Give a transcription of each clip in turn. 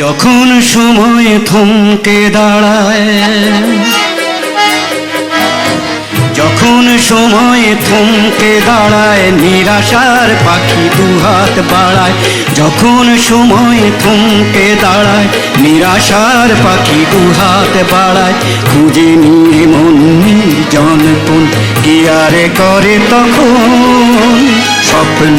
যখন সময় থমকে দাঁড়ায়, যখন সময় থমকে দাঁড়ায়, নিরাশার পাখি দুহাত বাড়ায়, যখন সময় থমকে দাঁড়ায়, নিরাশার পাখি দুহাত বাড়ায়, খুঁজে নিয়ে মন জনপন কি আরে করে তখন স্বপ্ন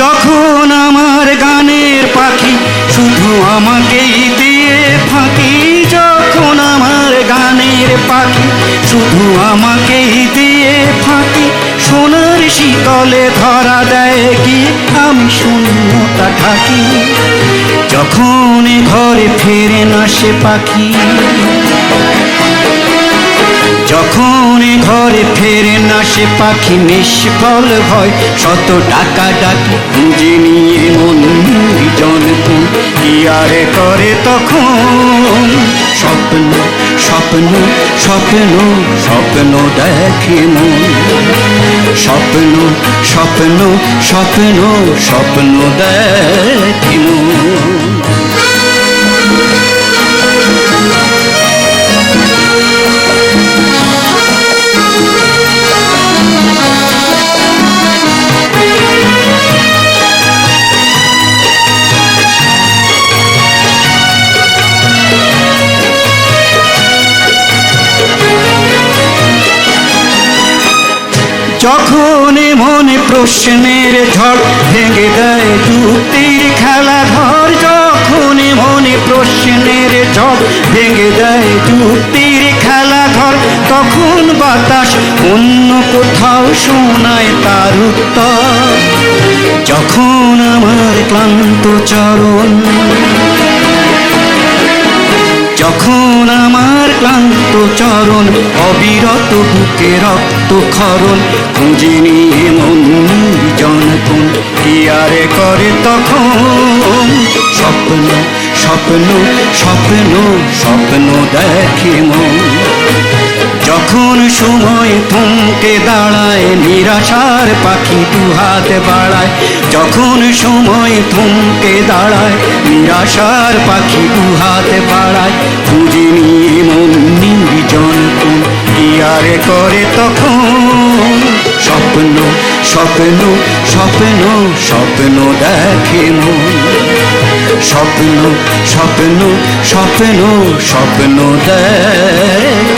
যখন আমার গানের পাখি শুধু আমাকেই দিয়ে ফাঁকি যখন আমার গানের পাখি শুধু আমাকেই দিয়ে ফাঁকি সোনার শীতলে ধরা দেয় কি? আমি শূন্যতা থাকি যখন ঘরে ফেরে না সে পাখি। ফেরে না সে পাখি নিষ্ফল ভয়। শত টাকা ডাকি নিয়ে মন জনকুন কি আরে করে তখন? স্বপ্ন স্বপ্ন স্বপ্ন স্বপ্ন দেখে মন। স্বপ্ন স্বপ্ন স্বপ্ন স্বপ্ন দেখে মন। যখন মনে প্রশ্নের ঝড় ভেঙে দেয় যুক্তির খেলা ধর যখন মনে প্রশ্নের ঝড় ভেঙে দেয় যুক্তির খেলা ধর, তখন বাতাস অন্য কোথাও শোনায় তার উত্তর। যখন আমার ক্লান্ত চরণ, যখন আমার ক্লান্ত চরণ, অবিরত বুকে রক্ত খরণ খুঁজে নিয়ে মন জনপন কি আরে করে তখন? স্বপ্ন স্বপ্ন স্বপ্ন স্বপ্ন দেখে মন। যখন সময় থমকে দাঁড়ায়, নিরাশার পাখি দু হাত বাড়ায়। যখন সময় থমকে দাঁড়ায়, নিরাশার পাখি দু হাত বাড়ায়। খুঁজে নিয়ে মন নির্জন কি আর করে তখন? স্বপ্ন স্বপ্ন স্বপ্ন স্বপ্ন দেখে মন। স্বপ্ন স্বপ্ন স্বপ্ন স্বপ্ন দেখে